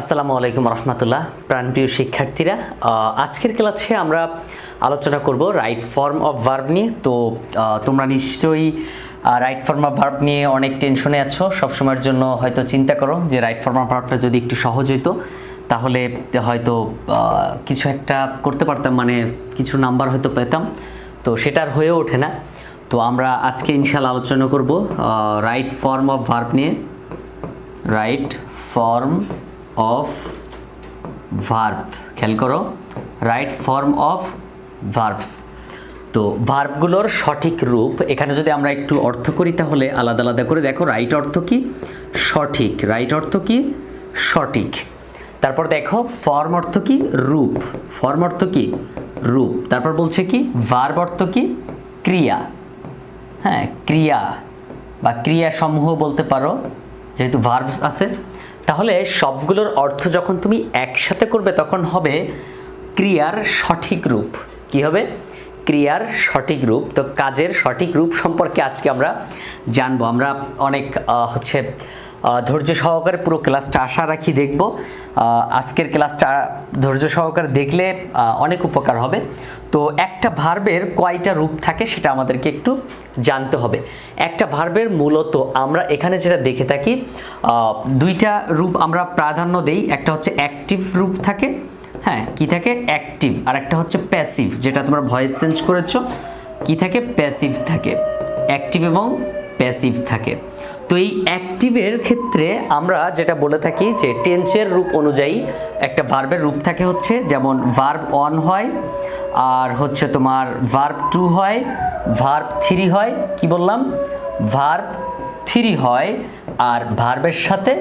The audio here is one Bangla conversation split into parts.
আসসালামু আলাইকুম রহমতুল্লাহ, প্রাণপ্রিয় শিক্ষার্থীরা। আজকের ক্লাসে আমরা আলোচনা করব রাইট ফর্ম অফ ভার্ব নিয়ে। তো তোমরা নিশ্চয়ই রাইট ফর্ম অফ ভার্ব নিয়ে অনেক টেনশনে আছো। সবসময়ের জন্য হয়তো চিন্তা করো যে রাইট ফর্ম অফ ভার্বটা যদি একটু সহজ হইতো, তাহলে হয়তো কিছু একটা করতে পারতাম মানে কিছু নাম্বার হয়তো পেতাম। তো, সেটা আর হয়ে ওঠে না। তো, আমরা আজকে ইনশাল্লাহ আলোচনা করব রাইট ফর্ম অফ ভার্ব নিয়ে। রাইট ফর্ম অফ ভার্ব খেয়াল করো রাইট ফর্ম অফ ভার্বস তো ভার্বগুলোর সঠিক রূপ, এখানে যদি আমরা একটু অর্থ করি তাহলে আলাদা আলাদা করে দেখো রাইট অর্থ কি? সঠিক. রাইট অর্থ কি? সঠিক. তারপর দেখো ফর্ম অর্থ কি? রূপ. ফর্ম অর্থ কি? রূপ. তারপর বলছে কি? ভার্ব অর্থ কি? ক্রিয়া. হ্যাঁ ক্রিয়া বা ক্রিয়া সমূহ বলতে পারো, যেহেতু ভার্বস আছে। তাহলে সবগুলোর অর্থ যখন তুমি একসাথে করবে, তখন হবে ক্রিয়ার সঠিক রূপ। কি হবে? ক্রিয়ার সঠিক রূপ। তো কাজের সঠিক রূপ সম্পর্কে আজকে আমরা জানব। আমরা অনেক হচ্ছে ধৈর্য সহকারে পুরো ক্লাসটা আশা রাখি দেখব। আজকের ক্লাসটা ধৈর্য সহকারে দেখলে অনেক উপকার হবে। তো একটা ভার্বের কয়টা রূপ থাকে সেটা আমাদেরকে একটু জানতে হবে। একটা ভার্বের মূলত আমরা এখানে যেটা দেখে থাকি দুইটা রূপ আমরা প্রাধান্য দেই। একটা হচ্ছে অ্যাক্টিভ রূপ থাকে হ্যাঁ কি থাকে? অ্যাক্টিভ। আর একটা হচ্ছে প্যাসিভ, যেটা তোমরা ভয়েস চেঞ্জ করেছ, কি থাকে? প্যাসিভ থাকে। অ্যাক্টিভ এবং প্যাসিভ থাকে। তো এই অ্যাক্টিভের ক্ষেত্রে আমরা যেটা বলে থাকি যে টেন্সের রূপ অনুযায়ী একটা ভার্বের রূপ থাকে হচ্ছে, যেমন ভার্ব অন হয়, আর হচ্ছে তোমার ভার্ব টু হয়, ভার্ব থ্রি হয়, কি বললাম? ভার্ব থ্রি হয়, আর ভার্বের সাথে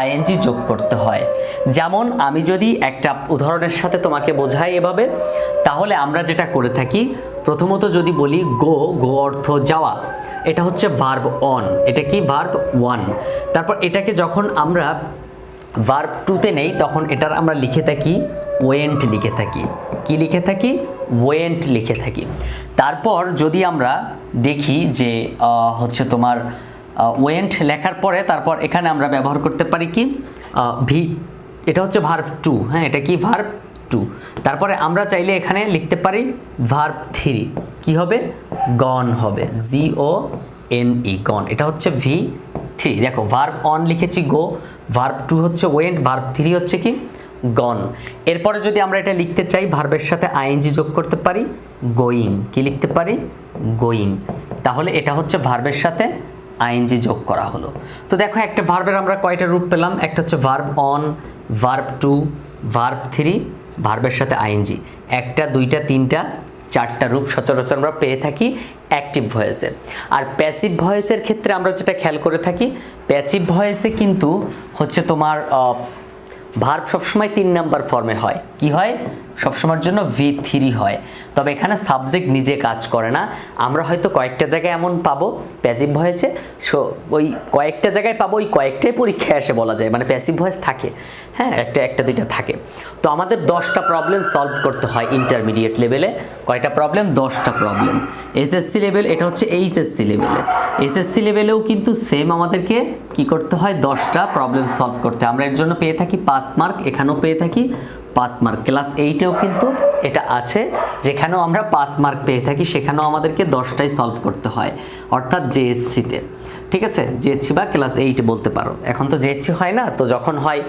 আইএনজি যোগ করতে হয়। যেমন আমি যদি একটা উদাহরণের সাথে তোমাকে বোঝাই এভাবে, তাহলে আমরা যেটা করে থাকি, প্রথমত যদি বলি গো গো অর্থ যাওয়া। এটা হচ্ছে ভার্ব অন এটা কি? ভার্ব ওয়ান তারপর এটাকে যখন আমরা ভার্ব টুতে নেই, তখন এটার আমরা লিখে থাকি ওয়েন্ট লিখে থাকি। কি লিখে থাকি? ওয়েন্ট লিখে থাকি। তারপর যদি আমরা দেখি যে হচ্ছে তোমার ওয়েন্ট লেখার পরে তারপর এখানে আমরা ব্যবহার করতে পারি কি? ভি এটা হচ্ছে ভার্ভ টু হ্যাঁ? এটা কি? ভার্ব টু তারপরে আমরা চাইলে এখানে লিখতে পারি ভার্ব থ্রি কি হবে? গন হবে। জি ও এন ই গন এটা হচ্ছে ভি থ্রি দেখো ভার্ব অন লিখেছি গো ভার্ব টু হচ্ছে ওয়েন্ট ভার্ব থ্রি হচ্ছে কি? গন এরপরে যদি আমরা এটা লিখতে চাই ভার্বের সাথে আইএনজি যোগ করতে পারি গোয়িং কি লিখতে পারি? গোয়িং তাহলে এটা হচ্ছে ভার্বের সাথে আইএনজি যোগ করা হলো। তো দেখো, একটা ভার্বের আমরা কয়টা রূপ পেলাম? একটা হচ্ছে verb one verb two verb three ভার্বের সাথে আইএনজি। একটা, দুইটা, তিনটা, চারটা রূপ সচরাচর আমরা পেয়ে থাকি অ্যাক্টিভ ভয়েসে। আর প্যাসিভ ভয়েসের ক্ষেত্রে আমরা যেটা খেয়াল করে থাকি, প্যাসিভ ভয়েসে কিন্তু হচ্ছে তোমার ভার্ব সবসময় তিন নাম্বার ফর্মে হয়। কি হয়? সবসময়ের জন্য ভি থ্রি হয়। তবে এখানে সাবজেক্ট নিজে কাজ করে না। আমরা হয়তো কয়েকটা জায়গায় এমন পাবো প্যাসিভ ভয়েসে সো ওই কয়েকটা জায়গায় পাবো, ওই কয়েকটাই পরীক্ষায় এসে বলা যায়। মানে প্যাসিভ ভয়েস থাকে। হ্যাঁ একটা একটা, দুইটা থাকে। তো আমাদের দশটা প্রবলেম সলভ করতে হয় ইন্টারমিডিয়েট লেভেলে কয়টা প্রবলেম দশটা প্রবলেম এসএসসি লেভেল এটা হচ্ছে এইচএসসি লেভেলে এসএসসি লেভেলেও কিন্তু সেম আমাদেরকে কি করতে হয়? দশটা প্রবলেম সলভ করতে। আমরা এর জন্য পেয়ে থাকি পাঁচ মার্ক এখানেও পেয়ে থাকি। পাঁচ মার্ক। ক্লাস এইটেও কিন্তু এটা আছে, যেখানেও আমরা পাঁচ মার্ক পেয়ে থাকি, সেখানেও আমাদেরকে দশটাই সলভ করতে হয়, অর্থাৎ জেএসসিতে ঠিক আছে? জেএসসি বা ক্লাস এইট বলতে পারো। এখন তো জেএসসি হয় না, তো যখন হয়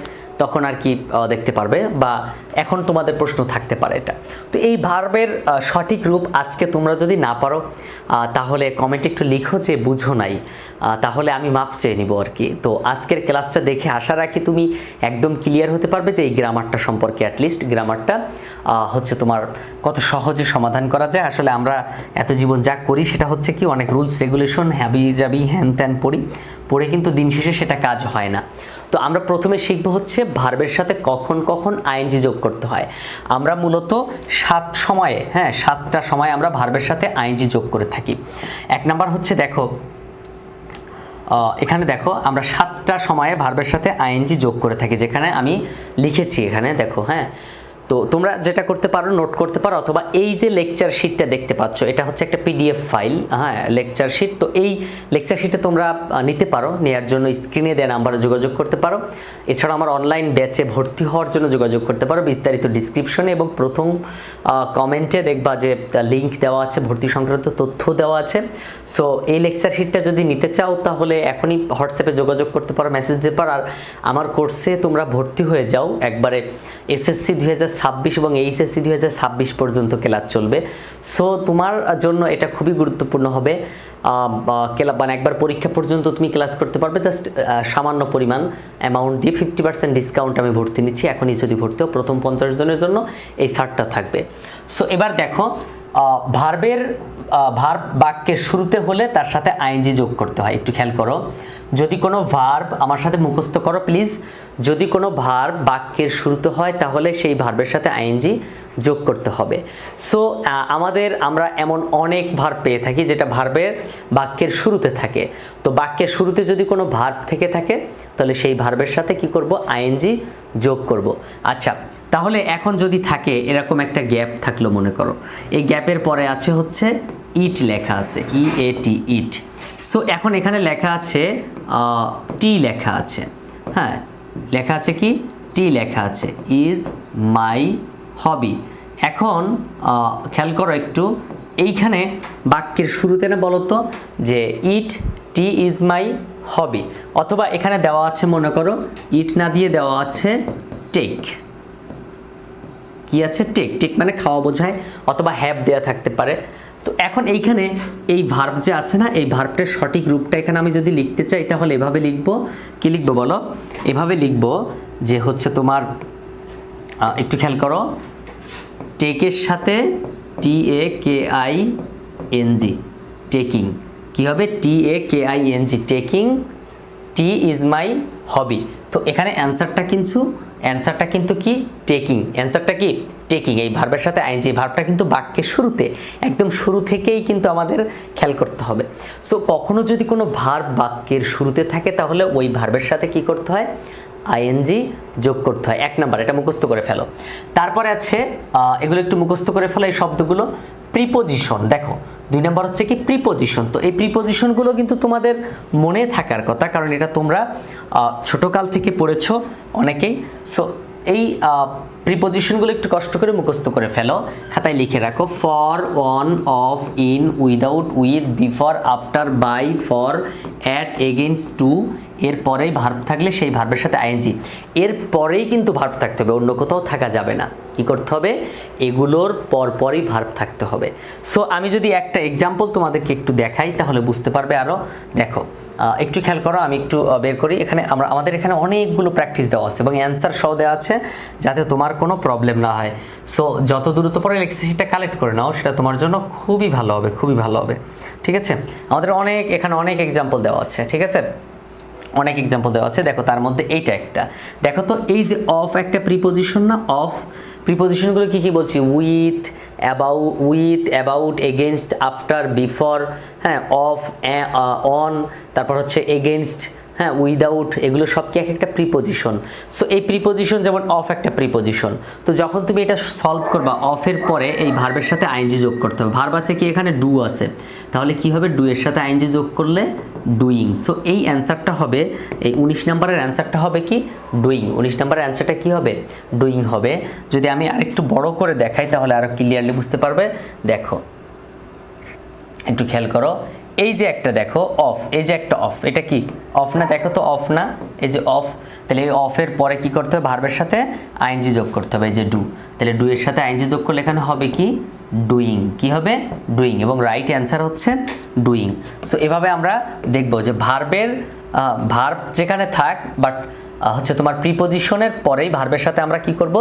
তখন আর কি দেখতে পারবে বা এখন তোমাদের প্রশ্ন থাকতে পারে এটা। তো এই ভার্বের সঠিক রূপ আজকে তোমরা যদি না পারো তাহলে কমেন্টে একটু লিখো যে বুঝো নাই। তাহলে আমি মাপ চেয়ে নিব আর কি। তো আজকের ক্লাসটা দেখে আশা রাখি তুমি একদম ক্লিয়ার হতে পারবে যে এই গ্রামারটা সম্পর্কে অ্যাটলিস্ট গ্রামারটা হচ্ছে তোমার কত সহজে সমাধান করা যায়। আসলে আমরা এত জীবন যা করি সেটা হচ্ছে কি, অনেক রুলস রেগুলেশন হ্যাবি যাবি হ্যান ত্যান পড়ি। পড়ে কিন্তু দিন শেষে সেটা কাজ হয় না। তো আমরা প্রথমে শিখব হচ্ছে ভার্বের সাথে কখন কখন আইএনজি যোগ করতে হয়। আমরা মূলত সাত সময়ে হ্যাঁ সাতটা সময় আমরা ভার্বের সাথে আইএনজি যোগ করে থাকি। এক নাম্বার হচ্ছে দেখো এখানে দেখো আমরা সাতটা সময়ে ভার্বের সাথে আইএনজি যোগ করে থাকি, যেখানে আমি লিখেছি এখানে, দেখো হ্যাঁ। তো তোমরা যেটা করতে পারো নোট করতে পারো, অথবা এই যে লেকচার শিটটা দেখতে পাচ্ছ, এটা হচ্ছে একটা পিডিএফ ফাইল হ্যাঁ লেকচার শিট তো এই লেকচার শিটে তোমরা নিতে পারো নেওয়ার জন্য স্ক্রিনে দেওয়া নাম্বারে যোগাযোগ করতে পারো। এছাড়া আমার অনলাইন ব্যাচে ভর্তি হওয়ার জন্য যোগাযোগ করতে পারো, বিস্তারিত ডিসক্রিপশনে এবং প্রথম কমেন্টে দেখবা যে লিঙ্ক দেওয়া আছে, ভর্তি সংক্রান্ত তথ্য দেওয়া আছে। সো এই লেকচার শিটটা যদি নিতে চাও, তাহলে এখনই হোয়াটসঅ্যাপে যোগাযোগ করতে পারো মেসেজ দিতে পারো। আর আমার কোর্সে তোমরা ভর্তি হয়ে যাও, একবারে এসএসসি দুই হাজার ছাব্বিশ এবং এইচএসসি দুই হাজার ছাব্বিশ পর্যন্ত ক্লাস চলবে। সো তোমার জন্য এটা খুবই গুরুত্বপূর্ণ হবে। ক্লাব মানে একবার পরীক্ষা পর্যন্ত তুমি ক্লাস করতে পারবে। জাস্ট সামান্য পরিমাণ অ্যামাউন্ট দিয়ে ফিফটি পার্সেন্ট ডিসকাউন্ট আমি ভর্তি নিচ্ছি। এখনই যদি ভর্তি হও, প্রথম পঞ্চাশ জনের জন্য এই ছাড়টা থাকবে। সো এবার দেখো ভার্বের ভার্ব বাক্যের শুরুতে হলে তার সাথে আইনজি যোগ করতে হয়। একটু খেয়াল করো। যদি কোনো ভার্ব আমার সাথে মুখস্থ করো প্লিজ যদি কোনো ভার্ব বাক্যের শুরুতে হয়, তাহলে সেই ভার্বের সাথে আইএনজি যোগ করতে হবে। সো আমাদের আমরা এমন অনেক ভার্ব পেয়ে থাকি যেটা ভার্বের বাক্যের শুরুতে থাকে। তো বাক্যের শুরুতে যদি কোনো ভার্ব থেকে থাকে, তাহলে সেই ভার্বের সাথে কি করব? আইএনজি যোগ করব। আচ্ছা তাহলে এখন যদি থাকে, এরকম একটা গ্যাপ থাকল মনে করো। এই গ্যাপের পরে আছে হচ্ছে ইট লেখা আছে। ই এ টি ইট সো এখন এখানে লেখা আছে টি লেখা আছে। হ্যাঁ লেখা আছে কি? টি লেখা আছে। ইজ মাই হবি এখন খেয়াল করো একটু, এইখানে বাক্যের শুরুতে না বলো তো, যে ইট টি ইজ মাই হবি অথবা এখানে দেওয়া আছে, মনে করো ইট না দিয়ে দেওয়া আছে টেক কি আছে? টেক টেক মানে খাওয়া বোঝায়, অথবা হ্যাভ দেয়া থাকতে পারে। তো এখন এইখানে এই ভার্ব যে আছে না, এই ভার্বটার সঠিক রূপটা এখানে আমি যদি লিখতে চাই, তাহলে এভাবে লিখব। কি লিখব বলো? এভাবে লিখব যে হচ্ছে তোমার একটু খেয়াল করো। টেকের সাথে T A K I N G taking কী হবে? T A K I N G taking T is my hobby তো এখানে অ্যান্সারটা কিন্তু অ্যান্সারটা কিন্তু কি? টেকিং অ্যান্সারটা কি? টেকিং, এই ভার্বের সাথে আইনজি ভার্বটা কিন্তু বাক্যের শুরুতে, একদম শুরু থেকেই কিন্তু আমাদের খেয়াল করতে হবে। সো কখনো যদি কোনো ভার্ব বাক্যের শুরুতে থাকে, তাহলে ওই ভার্বের সাথে কি করতে হয়? আইএনজি যোগ করতে হয়। এক নাম্বার, এটা মুখস্থ করে ফেলো। তারপরে আছে এগুলো একটু মুখস্থ করে ফেলো, এই শব্দগুলো। প্রিপোজিশন দেখো, দুই নাম্বার হচ্ছে কি প্রিপোজিশন তো এই প্রিপোজিশনগুলো কিন্তু তোমাদের মনে থাকার কথা, কারণ এটা তোমরা ছোটকাল থেকে পড়েছো অনেকেই। সো এই প্রিপোজিশনগুলো একটু কষ্ট করে মুখস্থ করে ফেলো। খাতায় লিখে রাখো for on of in without with before after by for at against to এর পরেই ভার্ব থাকলে সেই ভার্বের সাথে আইএনজি এর পরেই কিন্তু ভার্ব থাকতে হবে, অন্য কোথাও থাকা যাবে না। কি করতে হবে? এগুলোর পরপরই ভার্ব থাকতে হবে। সো আমি যদি একটা এক্সাম্পল তোমাদেরকে একটু দেখাই, তাহলে বুঝতে পারবে আরও দেখো একটু খেয়াল করো, আমি একটু বের করি। এখানে আমরা, আমাদের এখানে অনেকগুলো প্র্যাকটিস দেওয়া আছে এবং অ্যান্সার সহ দেওয়া আছে, যাতে তোমার কোনো প্রবলেম না হয়। সো যত দ্রুত পরে লেখছে সেটা কালেক্ট করে নাও, সেটা তোমার জন্য খুবই ভালো হবে, খুবই ভালো হবে। ঠিক আছে? আমাদের অনেক, এখানে অনেক এক্সাম্পল দেওয়া আছে, ঠিক আছে? অনেক এক্সাম্পল দেওয়া আছে। দেখো, তার মধ্যে এইটা একটা। দেখো তো, এই যে অফ একটা প্রিপোজিশন না অফ প্রিপোজিশনগুলো কী কী বলছি? With about with about against after before হ্যাঁ অফ অন তারপর হচ্ছে এগেনস্ট হ্যাঁ উইদাউট এগুলো সব কি এক একটা প্রিপোজিশন সো এই প্রিপোজিশন যেমন অফ একটা প্রিপোজিশন তো যখন তুমি এটা সলভ করবা অফের পরে এই ভার্বের সাথে আইনজি যোগ করতে হবে। ভার্ব আছে কি? এখানে ডু আছে। তাহলে কি হবে? ডু এর সাথে আইনজি যোগ করলে ডুইং সো এই অ্যান্সারটা হবে, এই উনিশ নম্বরের অ্যান্সারটা হবে কি? ডুইং উনিশ নম্বরের অ্যান্সারটা কি হবে? ডুইং হবে। যদি আমি আরেকটু বড় করে দেখাই, তাহলে আরও ক্লিয়ারলি বুঝতে পারবে। দেখো, একটু খেয়াল করো। এই যে একটা দেখো অফ এই যে একটা অফ এটা কি? অফ না? দেখো তো অফ না? এই যে অফ তাহলে এই অফের পরে কি করতে হবে? ভার্বের সাথে আইনজি যোগ করতে হবে, এই যে ডু তাহলে ডু এর সাথে আইনজি যোগ করলে এখানে হবে কি? ডুইং কি হবে? ডুইং এবং রাইট অ্যান্সার হচ্ছে ডুইং সো এভাবে আমরা দেখব যে ভার্বের ভার্ব যেখানে থাক বাট হচ্ছে তোমার প্রিপোজিশনের পরেই ভার্বের সাথে আমরা কি করব?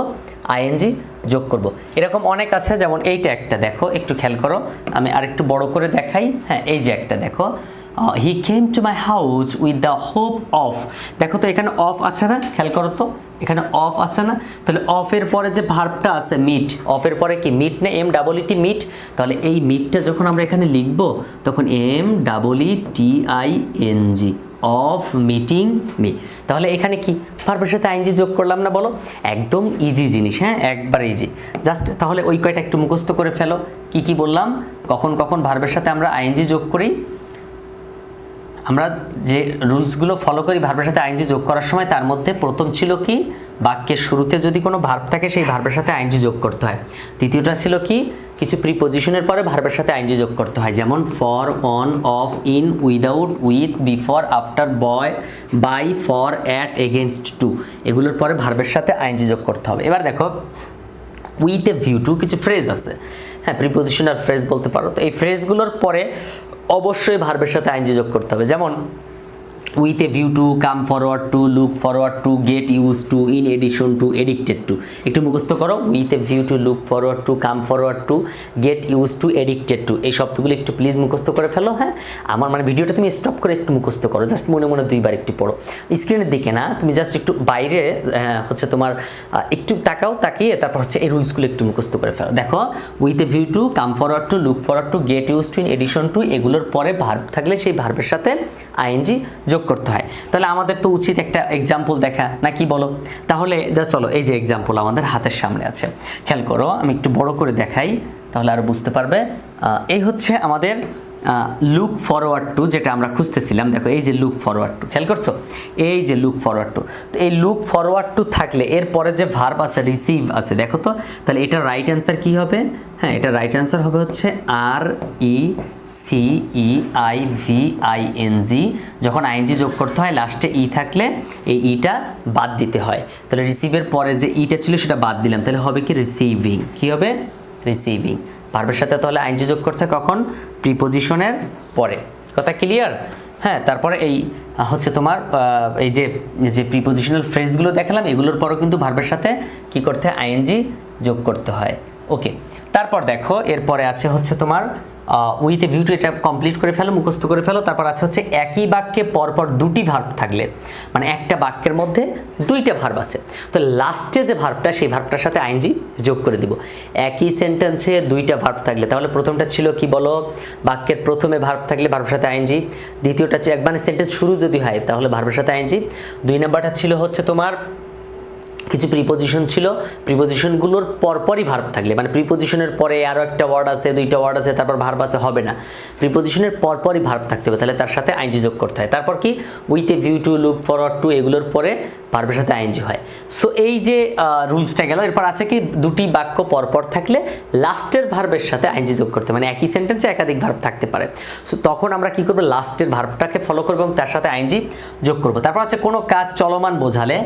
আইএনজি যোগ করব। এরকম অনেক আছে, যেমন এইটা একটা দেখো, একটু খেয়াল করো। আমি আরেকটু বড় করে দেখাই। হ্যাঁ এই যে একটা দেখো। He came to my house with the hope of দেখো তো এখানে অফ আছে না? খেয়াল করো তো। এখানে অফ আছে না? তাহলে অফের পরে যে ভার্বটা আছে মিট অফের পরে কি? মিট না এম ডাবল ইটি মিট তাহলে এই মিটটা যখন আমরা এখানে লিখব, তখন M double E T I N G of meeting me তাহলে এখানে কি? ভার্বের সাথে আইনজি যোগ করলাম না বলো? একদম ইজি জিনিস হ্যাঁ? একবার ইজি জাস্ট তাহলে ওই কয়টা একটু মুখস্থ করে ফেলো। কি কি বললাম? কখন কখন ভার্বের সাথে আমরা আইনজি যোগ করি? আমরা যে রুলসগুলো ফলো করি ভার্বের সাথে আইনজি যোগ করার সময়, তার মধ্যে প্রথম ছিল কি? বাক্যের শুরুতে যদি কোনো ভার্ব থাকে, সেই ভার্বের সাথে আইনজি যোগ করতে হয়। দ্বিতীয়টা ছিল কি? কিছু প্রিপোজিশনের পরে ভার্বের সাথে আইনজি যোগ করতে হয়। যেমন for on of in without with before after boy by for at against to এগুলোর পরে ভার্বের সাথে আইনজি যোগ করতে হবে। এবার দেখো উইথ এ ভিউ টু কিছু ফ্রেজ আছে। হ্যাঁ প্রিপোজিশন আর ফ্রেজ বলতে পারো। তো এই ফ্রেজগুলোর পরে অবশ্যই ভার্বের সাথে আইনজি যোগ করতে হবে। যেমন with a view to come forward to look forward to get use to in addition to addicted to একটু মুখস্থ করো with a view to look forward to come forward to get use to addicted to এই শব্দগুলো একটু প্লিজ মুখস্থ করে ফেলো হ্যাঁ? আমার মানে ভিডিওটা তুমি স্টপ করে একটু মুখস্থ করো জাস্ট মনে মনে দুইবার একটু পড়ো। স্ক্রিনের দিকে না, তুমি জাস্ট একটু বাইরে হচ্ছে তোমার একটু তাকাও, তাকিয়ে, তারপর হচ্ছে এই রুলসগুলো একটু মুখস্থ করে ফেলো। দেখো with a view to come forward to look forward to get use to in addition to এগুলোর পরে ভার্ব থাকলে সেই ভার্বের সাথে আইএনজি যোগ করতে হয়। তাহলে আমাদের তো উচিত একটা এক্সাম্পল দেখা, না কি বলো? তাহলে চলো, এই যে এক্সাম্পল আমাদের হাতের সামনে আছে। খেয়াল করো, আমি একটু বড় করে দেখাই, তাহলে আর বুঝতে পারবে। এই হচ্ছে আমাদের লুক ফরওয়ার্ড টু যেটা আমরা খুঁজতেছিলাম, দেখো এই যে লুক ফরওয়ার্ড টু খেয়াল করছ? এই যে লুক ফরওয়ার্ড টু তো এই লুক ফরওয়ার্ড টু থাকলে এর পরে যে ভার্ব আছে রিসিভ আছে, দেখো তো, তাহলে এটা রাইট অ্যান্সার কি হবে? হ্যাঁ এটা রাইট অ্যান্সার হবে হচ্ছে R E C E I V I N G যখন আইএনজি যোগ করতে হয় লাস্টে ই থাকলে এই ইটা বাদ দিতে হয়। তাহলে রিসিভের পরে যে ইটা ছিল, সেটা বাদ দিলাম। তাহলে হবে কি? রিসিভিং কি হবে? রিসিভিং ভার্বের সাথে তাহলে আইনজি যোগ করতে কখন? প্রিপোজিশনের পরে। কথা ক্লিয়ার হ্যাঁ তারপরে এই হচ্ছে তোমার এই যে যে প্রিপোজিশনাল ফ্রেজগুলো দেখালাম, এগুলোর পরও কিন্তু ভার্বের সাথে কি করতে আইএনজি যোগ করতে হয়। ওকে, তারপর দেখো, এরপরে আছে হচ্ছে তোমার উইথ এ ভিউ টু এটা কমপ্লিট করে ফেলো, মুখস্থ করে ফেলো, তারপর আছে হচ্ছে একই বাক্যে পরপর দুটি ভার্ব থাকলে। মানে একটা বাক্যের মধ্যে দুইটা ভার্ব আছে। তো লাস্টে যে ভার্বটা সেই ভার্বটার সাথে আইনজি যোগ করে দিব। একই সেন্টেন্সে দুইটা ভার্ব থাকলে। তাহলে প্রথমটা ছিল কি বলো? বাক্যের প্রথমে ভার্ব থাকলে ভার্বের সাথে আইনজি। দ্বিতীয়টা ছিল একবার সেন্টেন্স শুরু যদি হয়, তাহলে ভার্বের সাথে আইনজি। দুই নাম্বারটা ছিল হচ্ছে তোমার কিছু প্রিপোজিশন ছিল। প্রিপোজিশনগুলোর পরপরই ভার্ব থাকলে মানে প্রিপোজিশনের পরে আরও একটা ওয়ার্ড আছে, দুইটা ওয়ার্ড আছে, তারপর ভার্ব আছে, হবে না। প্রিপোজিশনের পরপরই ভার্ব থাকতে হবে, তাহলে তার সাথে আইনজি যোগ করতে হয়। তারপর কি? With a view to look forward to এগুলোর পরে ভার্বের সাথে আইনজি হয়। সো এই যে রুলসটা গেল, এরপর আছে কি, দুটি বাক্য পরপর থাকলে লাস্টের ভার্বের সাথে আইনজি যোগ করতে। মানে একই সেন্টেন্সে একাধিক ভার্ব থাকতে পারে। সো তখন আমরা কি করব? লাস্টের ভার্বটাকে ফলো করব এবং তার সাথে আইনজি যোগ করব। তারপর আছে, কোনো কাজ চলমান বোঝালে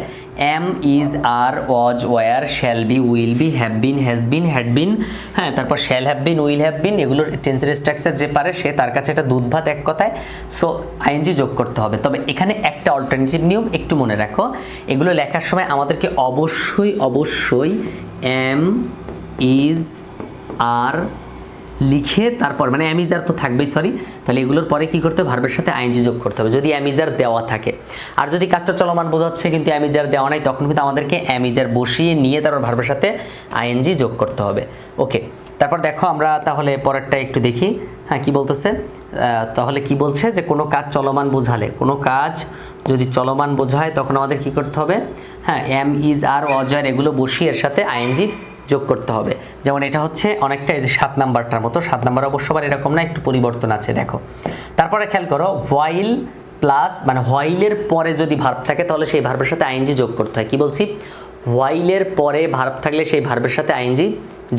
am is are was were shall be will be have been has been had been হ্যাঁ তারপর shall have been will have been এগুলোর টেন্সের স্ট্রাকচার যে পারে, সে তার কাছে এটা দুধ ভাত এক কথায়। সো আইনজি যোগ করতে হবে। তবে এখানে একটা অল্টারনেটিভ নিয়ম, একটু মনে রাখো। এগুলো লেখার সময় আমাদেরকে অবশ্যই অবশ্যই এম ইজ আর লিখে তারপর মানে অ্যামিজার তো থাকবেই সরি তাহলে এগুলোর পরে কি করতে হবে? ভার্বের সাথে আইনজি যোগ করতে হবে। যদি অ্যামিজার দেওয়া থাকে। আর যদি কাজটা চলমান বোঝাচ্ছে, কিন্তু অ্যামিজার দেওয়া নাই, তখন কিন্তু আমাদেরকে অ্যামিজার বসিয়ে নিয়ে তারপর ভার্বের সাথে আইএনজি যোগ করতে হবে। ওকে তারপর দেখো আমরা তাহলে পরেরটা একটু দেখি। হ্যাঁ কি বলতেছে? তাহলে কি বলছে যে কোনো কাজ চলমান বোঝালে। কোনো কাজ যদি চলমান বোঝায় তখন আমাদের কি করতে হবে? হ্যাঁ এম ইজ আর অজার এগুলো বসিয়ে এর সাথে আইএনজি যোগ করতে হবে। যেমন এটা হচ্ছে অনেকটা এই যে সাত নাম্বারটার মতো। সাত নাম্বার অবশ্য আবার এরকম না, একটু পরিবর্তন আছে, দেখো। তারপরে খেয়াল করো হোয়াইল প্লাস মানে হোয়াইলের পরে যদি ভার্ব থাকে তাহলে সেই ভার্বের সাথে আইনজি যোগ করতে হয়। কি বলছি? হোয়াইলের পরে ভার্ব থাকলে সেই ভার্বের সাথে আইনজি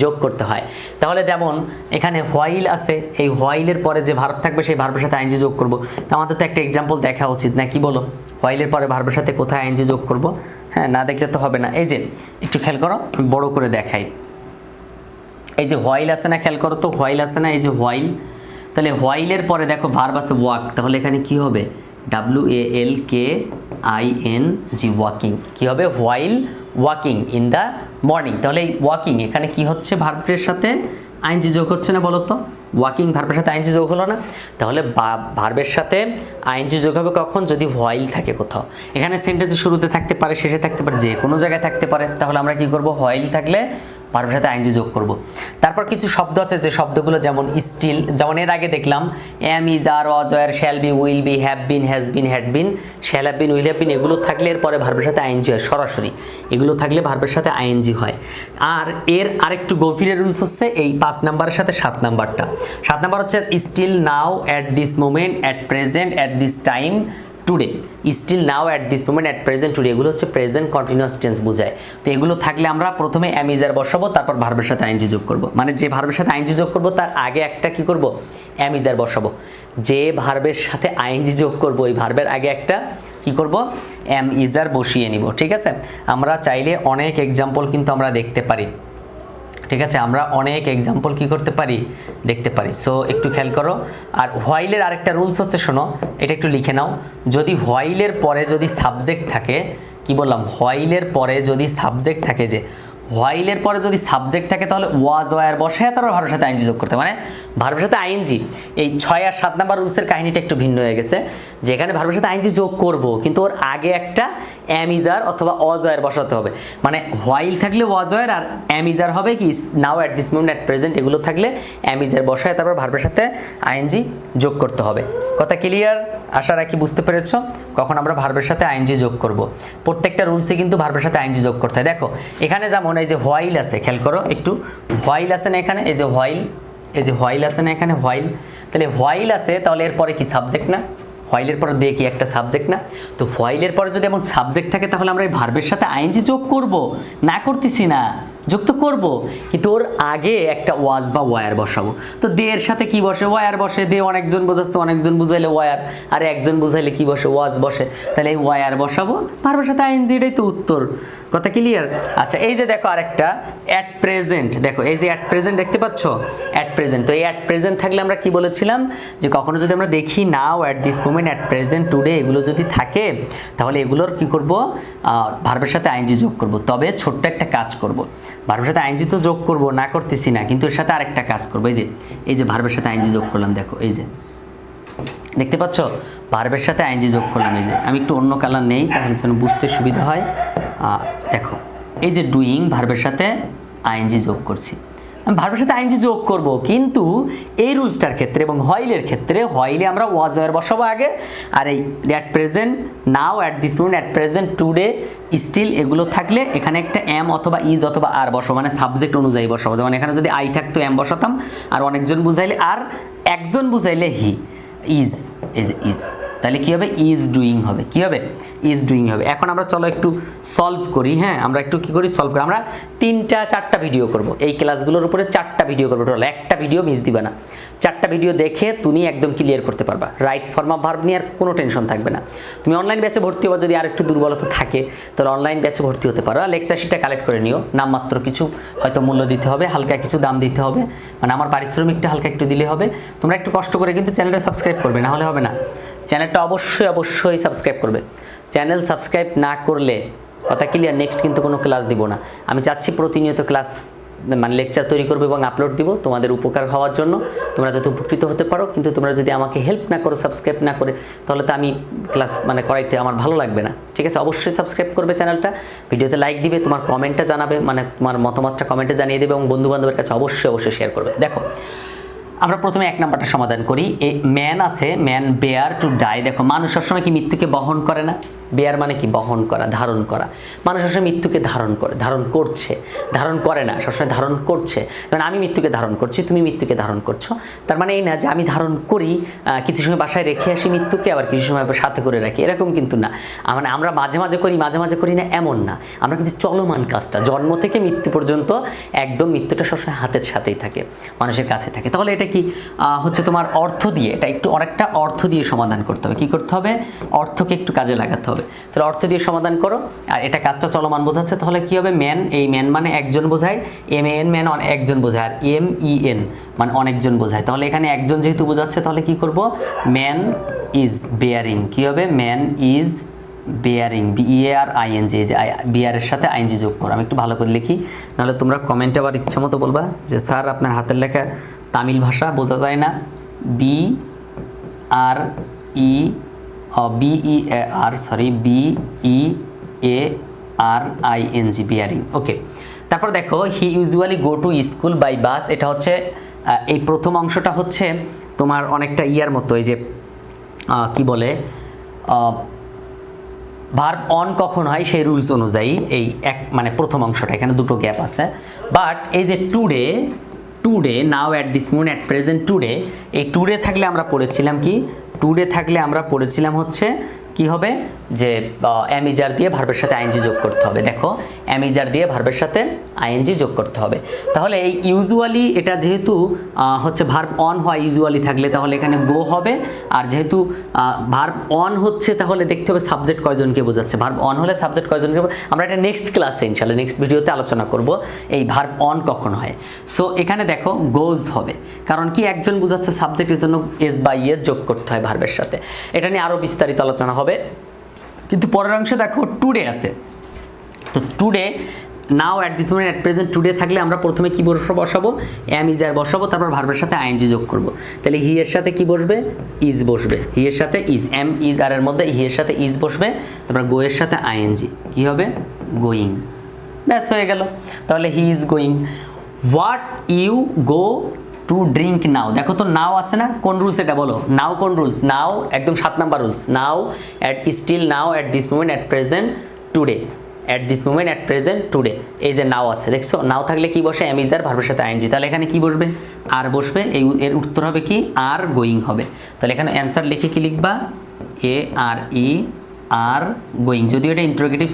যোগ করতে হয়। তাহলে যেমন এখানে হোয়াইল আছে, এই হোয়াইলের পরে যে ভার্ব থাকবে, সেই ভার্বের সাথে আইনজি যোগ করব। তো আমাদের তো একটা এক্সাম্পল দেখা উচিত, না কি বলো? হোয়াইলের পরে ভার্বের সাথে কোথায় আইনজি যোগ করব? হ্যাঁ না দেখলে তো হবে না। এই যে, একটু খেয়াল করো বড় করে দেখাই। এই যে হোয়াইল আছে না, খেয়াল করো তো হোয়াইল আছে না, এই যে হোয়াইল তাহলে হোয়াইলের পরে দেখো ভার্ব আছে ওয়াক তাহলে এখানে কি হবে? W A L K I N G walking কি হবে? While walking in the morning, তাহলে এই ওয়াকিং এখানে কি হচ্ছে ভার্বের সাথে? আইনজি যোগ হচ্ছে না বলতো? ওয়াকিং ভার্বের সাথে আইনজি যোগ হলো না? তাহলে ভার্বের সাথে আইনজি যোগ হবে কখন? যদি হোয়াইল থাকে কোথাও। এখানে সেন্টেন্সের শুরুতে থাকতে পারে, শেষে থাকতে পারে, যে কোনো জায়গায় থাকতে পারে। তাহলে আমরা কি করব? হোয়াইল থাকলে ভার্বের সাথে আইনজি যোগ করব। তারপর কিছু শব্দ আছে যে শব্দগুলো যেমন স্টিল যেমন এর আগে দেখলাম am is are was were shall be will be have been has been had been shall have been will have been এগুলো থাকলে এরপরে ভার্বের সাথে আইনজি হয়, সরাসরি। এগুলো থাকলে ভার্বের সাথে আইএনজি হয়। আর এর আরেকটু গভীরের রুলস হচ্ছে এই পাঁচ নাম্বারের সাথে সাত নাম্বারটা। সাত নাম্বার হচ্ছে still now at this moment at present at this time today still now at this moment at present today এগুলো হচ্ছে প্রেজেন্ট কন্টিনিউয়াস টেন্স বোঝায়। তো এগুলো থাকলে আমরা প্রথমে অ্যামিজার বসাবো, তারপর ভার্বের সাথে আইনজি যোগ করব। মানে যে ভার্বের সাথে আইনজি যোগ করব, তার আগে একটা কি করব? অ্যামিজার বসাবো। যে ভার্বের সাথে আইনজি যোগ করব, ওই ভার্বের আগে একটা কি করব? এম ইজার বসিয়ে নিব, ঠিক আছে? আমরা চাইলে অনেক এক্সাম্পল কিন্তু আমরা দেখতে পারি। ঠিক আছে, আমরা অনেক এক্সাম্পল কি করতে পারি? দেখতে পারি। সো একটু খেয়াল করো। আর হোয়াইলের আরেকটা রুলস হচ্ছে, শোনো, এটা একটু লিখে নাও। যদি হোয়াইলের পরে যদি সাবজেক্ট থাকে, কি বললাম? হোয়াইলের পরে যদি সাবজেক্ট থাকে যে হোয়াইলের পরে যদি সাবজেক্ট থাকে, তাহলে ওয়াজ ওয়ার বসে তারপর ভার্বের সাথে আইনজি যোগ করতে। মানে ভার্বের সাথে আইনজি, এই ছয় আর সাত নাম্বার রুলসের কাহিনীটা একটু ভিন্ন হয়ে গেছে। যেখানে ভার্বের সাথে আইনজি যোগ করব, কিন্তু ওর আগে একটা অ্যামিজার অথবা অজয়ের বসাতে হবে। মানে হোয়াইল থাকলে ওয়াজয়ের আর অ্যামিজার হবে কি now at this moment at present এগুলো থাকলে অ্যামিজার বসায় তারপর ভার্বের সাথে আইএনজি যোগ করতে হবে। কথা ক্লিয়ার আশা রাখি বুঝতে পেরেছ। কখন আমরা ভার্বের সাথে আইএনজি যোগ করব? প্রত্যেকটা রুলসে কিন্তু ভার্বের সাথে আইএনজি যোগ করতে হয়। দেখো, এখানে যেমন এই যে হোয়াইল আছে, খেয়াল করো একটু। হোয়াইল আছে না এখানে, এই যে হোয়াইল এই যে হোয়াইল আছে না এখানে হোয়াইল তাহলে হোয়াইল আছে, তাহলে এরপরে কি সাবজেক্ট না? হোয়াইলের পর দিয়ে কি একটা সাবজেক্ট না? তো ফয়েলের পরে যদি এমন সাবজেক্ট থাকে, তাহলে আমরা এই ভার্বের সাথে আইনজি যোগ করব। না করতেছি না। যোগ তো করব, কিন্তু ওর আগে একটা ওয়াজ বা ওয়ার বসাবো। তো দে এর সাথে কি বসে? ওয়ার বসে, দে অনেকজন বোঝাচ্ছে, অনেকজন বুঝাইলে ওয়ার। আর একজন বুঝাইলে কি বসে? ওয়াজ বসে। তাহলে এই ওয়ার বসাবো। ভার্বের সাথে আইনজি এটাই তো উত্তর। কথা ক্লিয়ার আচ্ছা এই যে দেখো আরেকটা অ্যাট প্রেজেন্ট দেখো, এই যে অ্যাট প্রেজেন্ট দেখতে পাচ্ছ? অ্যাট প্রেজেন্ট তো এই অ্যাট প্রেজেন্ট থাকলে আমরা কি বলেছিলাম? যে কখনো যদি আমরা দেখি now at this moment at present today এগুলো যদি থাকে, তাহলে এগুলোর কি করব? ভার্বের সাথে আইনজি যোগ করব। তবে ছোট্ট একটা কাজ করব। ভার্বের সাথে আইনজি তো যোগ করব, না করতেছি না, কিন্তু এর সাথে আরেকটা কাজ করব। এই যে এই যে ভার্বের সাথে আইনজি যোগ করলাম, দেখো, এই যে। দেখতে পাচ্ছ? ভার্বের সাথে আইনজি যোগ করলাম, এই যে। আমি একটু অন্য কালার নেই, তাহলে যেন বুঝতে সুবিধা হয়। দেখো, এই যে ডুইং ভার্বের সাথে আইনজি যোগ করছি। ভার্বের সাথে আইনজি যোগ করব, কিন্তু এই রুলসটার ক্ষেত্রে এবং হয়েলের ক্ষেত্রে হয়েলে আমরা ওয়াজ ওয়ার বসাবো আগে, আর এই at present now at this moment at present today still এগুলো থাকলে এখানে একটা এম অথবা ইজ অথবা আর বসাবো মানে সাবজেক্ট অনুযায়ী বসাবো। যেমন এখানে যদি আই থাকতো এম বসাতাম, আর অনেকজন বুঝাইলে আর একজন বুঝাইলে হি ইজ ইজ ইজ তাহলে কী হবে? ইজ ডুইং হবে। কী হবে? ইজ ডুইং হবে। এখন আমরা চলো একটু সলভ করি হ্যাঁ? আমরা একটু কী করি? সলভ করি। আমরা তিনটা, চারটা ভিডিও করব। এই ক্লাসগুলোর উপরে চারটা ভিডিও করব টোটাল একটা ভিডিও মিস দিবে না। চারটা ভিডিও দেখে তুমি একদম ক্লিয়ার করতে পারবা। রাইট ফর্ম অফ ভার্ব নিয়ে আর কোনো টেনশন থাকবে না। তুমি অনলাইন ব্যাচে ভর্তি হবা, যদি আর একটু দুর্বলতা থাকে, তাহলে অনলাইন ব্যাচে ভর্তি হতে পারো। লেকচার শিটটা কালেক্ট করে নিও। নামমাত্র কিছু হয়তো মূল্য দিতে হবে, হালকা কিছু দাম দিতে হবে। মানে আমার পারিশ্রমিকটা হালকা একটু দিলে হবে। তোমরা একটু কষ্ট করে কিন্তু চ্যানেলটা সাবস্ক্রাইব করবে, না হলে হবে না। চ্যানেলটা অবশ্যই অবশ্যই সাবস্ক্রাইব করবে। চ্যানেল সাবস্ক্রাইব না করলে, কথা ক্লিয়ার নেক্সট কিন্তু কোনো ক্লাস দিব না। আমি চাচ্ছি প্রতিনিয়ত ক্লাস মানে লেকচার তৈরি করব এবং আপলোড দিব তোমাদের উপকার হওয়ার জন্য। তোমরা যাতে উপকৃত হতে পারো, কিন্তু তোমরা যদি আমাকে হেল্প না করো সাবস্ক্রাইব না করে, তাহলে তো আমি ক্লাস মানে করাইতে আমার ভালো লাগবে না। ঠিক আছে? অবশ্যই সাবস্ক্রাইব করবে চ্যানেলটা। ভিডিওতে লাইক দিবে, তোমার কমেন্টটা জানাবে মানে তোমার মতামতটা কমেন্টে জানিয়ে দেবে এবং বন্ধু বান্ধবের কাছে অবশ্যই অবশ্যই শেয়ার করবে। দেখো আমরা প্রথমে এক নাম্বারটা সমাধান করি। এ ম্যান আছে ম্যান বেয়ার টু ডাই দেখো, মানুষ সবসময় কি মৃত্যুকে বহন করে না? বেয়ার মানে কি? বহন করা, ধারণ করা। মানুষ সবসময় মৃত্যুকে ধারণ করে, ধারণ করছে। ধারণ করে না, সবসময় ধারণ করছে। কারণ আমি মৃত্যুকে ধারণ করছি, তুমি মৃত্যুকে ধারণ করছ। তার মানে এই না যে আমি ধারণ করি কিছু সময় বাসায় রেখে আসি মৃত্যুকে, আবার কিছু সময় সাথে করে রাখি। এরকম কিন্তু না। মানে আমরা মাঝে মাঝে করি, মাঝে মাঝে করি না, এমন না। আমরা কিন্তু চলমান কাজটা, জন্ম থেকে মৃত্যু পর্যন্ত একদম মৃত্যুটা সবসময় হাতের সাথেই থাকে, মানুষের কাছে থাকে। তাহলে এটা কি হচ্ছে তোমার অর্থ দিয়ে, এটা একটু অনেকটা অর্থ দিয়ে সমাধান করতে হবে। কি করতে হবে? অর্থকে একটু কাজে লাগাতে হবে। তাহলে অর্থ দিয়ে সমাধান করো। আর এটা কাজটা চলমান বোঝাচ্ছে, তাহলে কি হবে? ম্যান এই ম্যান মানে একজন বোঝায় এম এ এন ম্যান একজন বোঝায়, আর এম ই এন মানে অনেকজন বোঝায়। তাহলে এখানে একজন যেহেতু বোঝাচ্ছে, তাহলে কি করব? ম্যান ইজ বেয়ারিং কি হবে? Man is bearing B A R I N G যে বিআরের সাথে আইএনজি যোগ করো। আমি একটু ভালো করে লিখি, নাহলে তোমরা কমেন্টে আবার ইচ্ছা মতো বলবা যে, স্যার, আপনার হাতের লেখা তামিল ভাষা বোঝা যায় না। B R E B, E R sorry B, E, A R I, N, G bearing okay তারপর দেখো, he usually go to school by bus. এটা হচ্ছে এই প্রথম অংশটা হচ্ছে তোমার অনেকটা ইয়ার মতো, এই যে কি বলে ভার্ব অন কখন হয়, সেই রুলস অনুযায়ী এই এক মানে প্রথম অংশটা, এখানে দুটো গ্যাপ আছে। বাট এই যে today today now at this moon at present today এই টুডে থাকলে আমরা পড়েছিলাম কি? টুডে থাকলে আমরা পড়েছিলাম হচ্ছে কি হবে? যে অ্যামিজার দিয়ে ভার্বের সাথে আইএনজি যোগ করতে হবে। দেখো অ্যামিজার দিয়ে ভার্বের সাথে আইএনজি যোগ করতে হবে। তাহলে এই ইউজুয়ালি এটা যেহেতু হচ্ছে ভার্ব অন হয় ইউজুয়ালি থাকলে, তাহলে এখানে গো হবে। আর যেহেতু ভার্ব অন হচ্ছে, তাহলে দেখতে হবে সাবজেক্ট কয়জনকে বোঝাচ্ছে। ভার্ব অন হলে সাবজেক্ট কয়জনকে আমরা এটা নেক্সট ক্লাসে ইনশাল্লাহ নেক্সট ভিডিওতে আলোচনা করব, এই ভার্ব অন কখন হয়। সো এখানে দেখো গোজ হবে। কারণ কি, একজন বোঝাচ্ছে সাবজেক্টের জন্য এস বা ইয়ে যোগ করতে হয় ভার্বের সাথে। এটা নিয়ে আরও বিস্তারিত আলোচনা হবে। কিন্তু পরের অংশে দেখো টুডে আছে। তো today now at this moment at present today থাকলে আমরা প্রথমে কি বসবো বসাবো অ্যাম ইজ আর বসাবো, তারপর ভার্বের সাথে আইএনজি যোগ করব। তাহলে হি এর সাথে কি বসবে? ইজ বসবে। হি এর সাথে ইজ এম ইজ আর এর মধ্যে হি এর সাথে ইজ বসবে, তারপর গো এর সাথে আইএনজি কি হবে? গোয়িং ব্যাস, হয়ে গেল। তাহলে he is going what you go to drink now দেখো তো নাও আছে না? কোন রুলস এটা বলো? নাও কোন রুলস নাও একদম সাত number rules now at still now at this moment at present today at this moment at present today এই যে নাও আছে, দেখছ? নাও থাকলে কি বসে? অ্যামিজার ভার্বের সাথে আইনজি তাহলে এখানে কি বসবে? আর বসবে? এই এর উত্তর হবে কি? আর গোয়িং হবে। তাহলে এখানে অ্যান্সার লিখে কি লিখবা? এ আর ই আর গোয়িং যদিও এটা ইন্টারোগেটিভ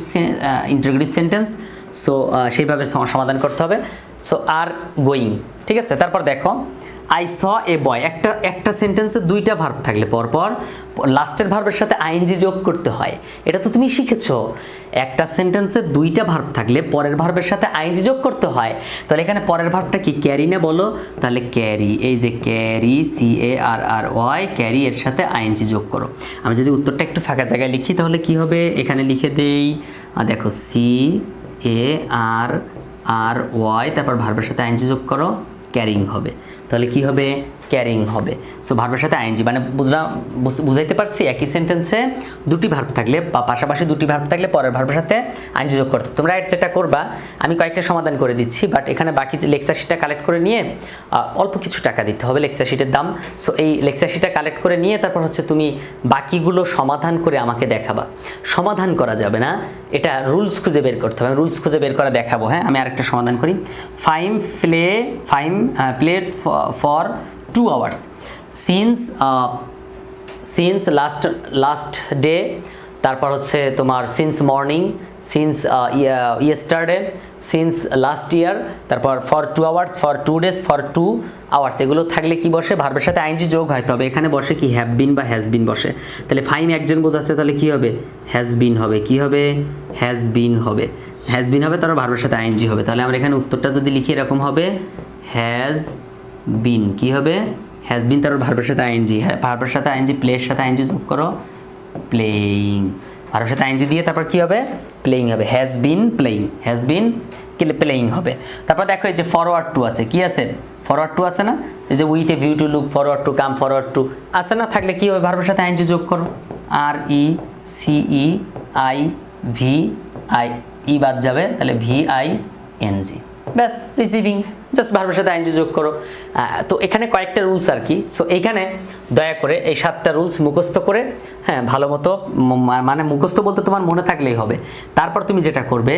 ইন্টারোগেটিভ সেন্টেন্স সো সেইভাবে সম- সমাধান করতে হবে। সো আর গোয়িং ঠিক আছে? তারপর দেখো আই স এ বয় একটা একটা সেন্টেন্সে দুইটা ভার্ব থাকলে পরপর লাস্টের ভার্বের সাথে আইএনজি যোগ করতে হয়। এটা তো তুমি শিখেছো। একটা সেন্টেন্সে দুইটা ভার্ব থাকলে পরের ভার্বের সাথে আইএনজি যোগ করতে হয়। তাহলে এখানে পরের ভার্বটা কি? ক্যারি না বলো? তাহলে ক্যারি এই যে carry C A R R Y carry এর সাথে আইএনজি যোগ করো। আমি যদি উত্তরটা একটু ফাঁকা জায়গায় লিখি, তাহলে কি হবে? এখানে লিখে দেই। দেখো C A R R Y তারপর ভার্বের সাথে আইনজি যোগ করো ক্যারিং হবে। তাহলে কি হবে? ক্যারিং হবে। সো ভার্বের সাথে আইএনজি মানে বুঝলাম, বুঝ- বুঝাইতে পারছি, একই সেন্টেন্সে দুটি ভার্ব থাকলে, বা পাশাপাশি দুটি ভার্ব থাকলে পরের ভার্বের সাথে আইএনজি যোগ করতে। তোমরা যেটা করবা, আমি কয়েকটা সমাধান করে দিচ্ছি বাট এখানে বাকি লেকচার শিটটা কালেক্ট করে নিয়ে অল্প কিছু টাকা দিতে হবে লেকচার শিটের দাম। সো এই লেকচার শিটটা কালেক্ট করে নিয়ে, তারপর হচ্ছে তুমি বাকিগুলো সমাধান করে আমাকে দেখাবা। সমাধান করা যাবে না, এটা রুলস খুঁজে বের করতে হবে। রুলস খুঁজে বের করা দেখাবো হ্যাঁ? আমি আরেকটা সমাধান করি। Fahim play Fahim played for two hours since since last last day তারপর হচ্ছে তোমার since morning since yesterday since last year তারপর for two hours for two days for two hours এগুলো থাকলে কি বসে? ভার্বের সাথে আইনজি যোগ হয়, তবে এখানে বসে কি হ্যাভ বিন বা হ্যাজ বিন বসে। তাহলে ফাইম একজন বোঝাচ্ছে, তাহলে কি হবে? হ্যাজ বিন হবে। কি হবে? হ্যাজ বিন হবে। হ্যাজ বিন হবে, তারপর ভার্বের সাথে আইনজি হবে। তাহলে আমরা এখানে উত্তরটা যদি লিখি, এরকম হবে হ্যাজ বিন। কি হবে? হ্যাজ বিন তারপর ভার্বের সাথে আইনজি হ্যাঁ ভার্বের সাথে আইনজি প্লের সাথে আইনজি যোগ করো। প্লেইং ভার্বের সাথে আইনজি দিয়ে তারপর কি হবে? প্লেইং হবে। Has been playing has been playing হবে। তারপর দেখো এই যে ফরওয়ার্ড টু আছে। কি আছে? ফরওয়ার্ড টু আছে না? এই যে with a view to look forward to come forward to আছে না? থাকলে কি হবে? ভার্বের সাথে আইনজি যোগ করো। R E C E I V I E বাদ যাবে। তাহলে ভি আই এন জি ব্যাস রিসিভিং জাস্ট ভার্বের সাথে আইনজি যোগ করো। তো এখানে কয়েকটা রুলস আর কি। সো এখানে দয়া করে এই সাতটা রুলস মুখস্থ করে হ্যাঁ ভালো মতো মানে মুখস্থ বলতে তোমার মনে থাকলেই হবে। তারপর তুমি যেটা করবে,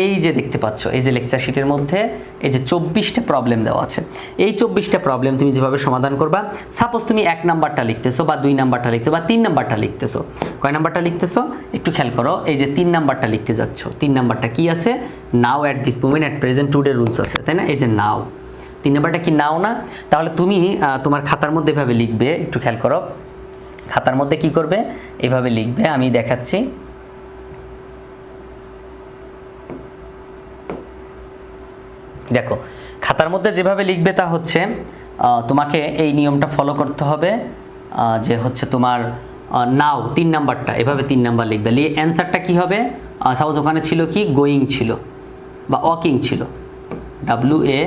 এই যে দেখতে পাচ্ছ, এই যে লেকচার শিটের মধ্যে, এই যে চব্বিশটা প্রবলেম দেওয়া আছে। এই চব্বিশটা প্রবলেম তুমি যেভাবে সমাধান করবা সাপোজ তুমি এক নাম্বারটা লিখতেছো বা দুই নাম্বারটা লিখতে, বা তিন নাম্বারটা লিখতেছো। কয় নাম্বারটা লিখতেছো? একটু খেয়াল করো, এই যে তিন নাম্বারটা লিখতে যাচ্ছ, তিন নাম্বারটা কি আছে? Now at this moment at present today rules আছে, তাই না? এই যে নাও তিন নাম্বারটা কি নাও না? তাহলে তুমি তোমার খাতার মধ্যে এভাবে লিখবে, একটু খেয়াল করো। খাতার মধ্যে কি করবে? এভাবে লিখবে, আমি দেখাচ্ছি। দেখো, খাতার মধ্যে যেভাবে লিখবে তা হচ্ছে তোমাকে এই নিয়মটা ফলো করতে হবে যে হচ্ছে তোমার নাও তিন নাম্বারটা, এভাবে তিন নাম্বার লিখবে। লিখে অ্যান্সারটা কি হবে? সাপোজ ওখানে ছিল কি? গোয়িং ছিল। বা ওয়াকিং ছিল। W A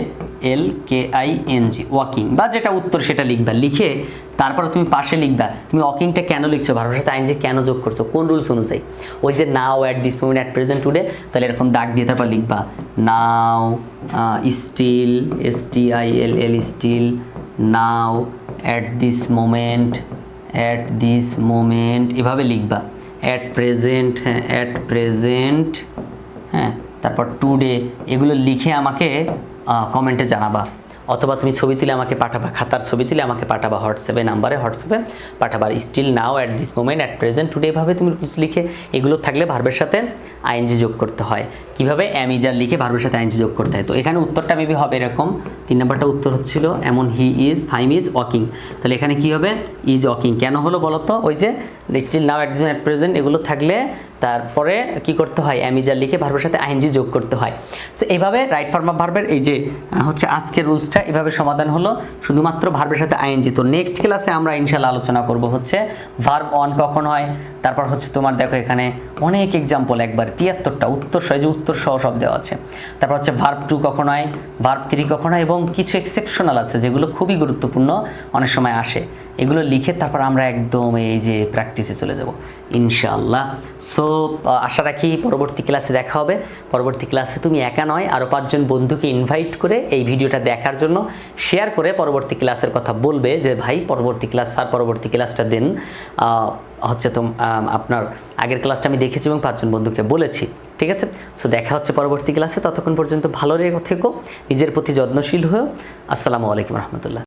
L K I N G walking বা যেটা উত্তর সেটা লিখবা। লিখে তারপর তুমি পাশে লিখবা, তুমি ওয়াকিংটা কেন লিখছো? ভারতের সাথে আইন যে কেন যোগ করছ? কোন রুলস অনুযায়ী? ওই যে now at this moment at present today তাহলে এরকম দাগ দিয়ে তারপর লিখবা now still S T I L L still now at this moment at this moment এভাবে লিখবা। অ্যাট প্রেজেন্ট হ্যাঁ অ্যাট প্রেজেন্ট হ্যাঁ তারপর টুডে এগুলো লিখে আমাকে কমেন্টে জানাবা। অথবা তুমি ছবি তুলে আমাকে পাঠাবা, খাতার ছবি তুলে আমাকে পাঠাবা হোয়াটসঅ্যাপে নাম্বারে হোয়াটসঅ্যাপে পাঠাবা। Still now at this moment at present today এভাবে তুমি কিছু লিখে, এগুলো থাকলে ভার্বের সাথে আইএনজি যোগ করতে হয়। কীভাবে? অ্যামিজার লিখে ভার্বের সাথে আইএনজি যোগ করতে হয়। তো এখানে উত্তরটা মেবি হবে এরকম। তিন নম্বরটা উত্তর হচ্ছিল, এমন he is Fahim is walking তাহলে এখানে কী হবে? ইজ ওয়াকিং কেন হলো বলো তো ওই যে still now at this at present এগুলো থাকলে তারপরে কি করতে হয়? অ্যামিজার লিখে ভার্বের সাথে আইএনজি যোগ করতে হয়। সো এইভাবে রাইট ফর্ম অফ ভার্বের এই যে হচ্ছে আজকের রুলসটা এভাবে সমাধান হলো। শুধুমাত্র ভার্বের সাথে আইএনজি। তো নেক্সট ক্লাসে আমরা ইনশাল্লাহ আলোচনা করব হচ্ছে ভার্ব অন কখন হয়, তারপর হচ্ছে তোমার দেখো এখানে অনেক এক্সাম্পল একবার তিয়াত্তরটা, উত্তর সহ যে উত্তর সহ সব দেওয়া আছে। তারপর হচ্ছে ভার্ব টু কখন হয় ভার্ব থ্রি কখন হয়, এবং কিছু এক্সেপশনাল আছে যেগুলো খুবই গুরুত্বপূর্ণ, অনেক সময় আসে। এগুলো লিখে তারপর আমরা একদম এই যে প্র্যাকটিসে চলে যাব। ইনশাআল্লাহ। সো আশা রাখি পরবর্তী ক্লাসে দেখা হবে। পরবর্তী ক্লাসে তুমি একা নয় আরও পাঁচজন বন্ধুকে ইনভাইট করে এই ভিডিওটা দেখার জন্য শেয়ার করে পরবর্তী ক্লাসের কথা বলবে যে, ভাই, পরবর্তী ক্লাস স্যার পরবর্তী ক্লাসটা দিন। হচ্ছে তো আপনার আগের ক্লাসটা আমি দেখেছি এবং পাঁচজন বন্ধুকে বলেছি। ঠিক আছে? সো দেখা হচ্ছে পরবর্তী ক্লাসে ততক্ষণ পর্যন্ত ভালো রেখো থেকো, নিজের প্রতি যত্নশীল হয়েও আসসালামু আলাইকুম রহমতুল্লাহ।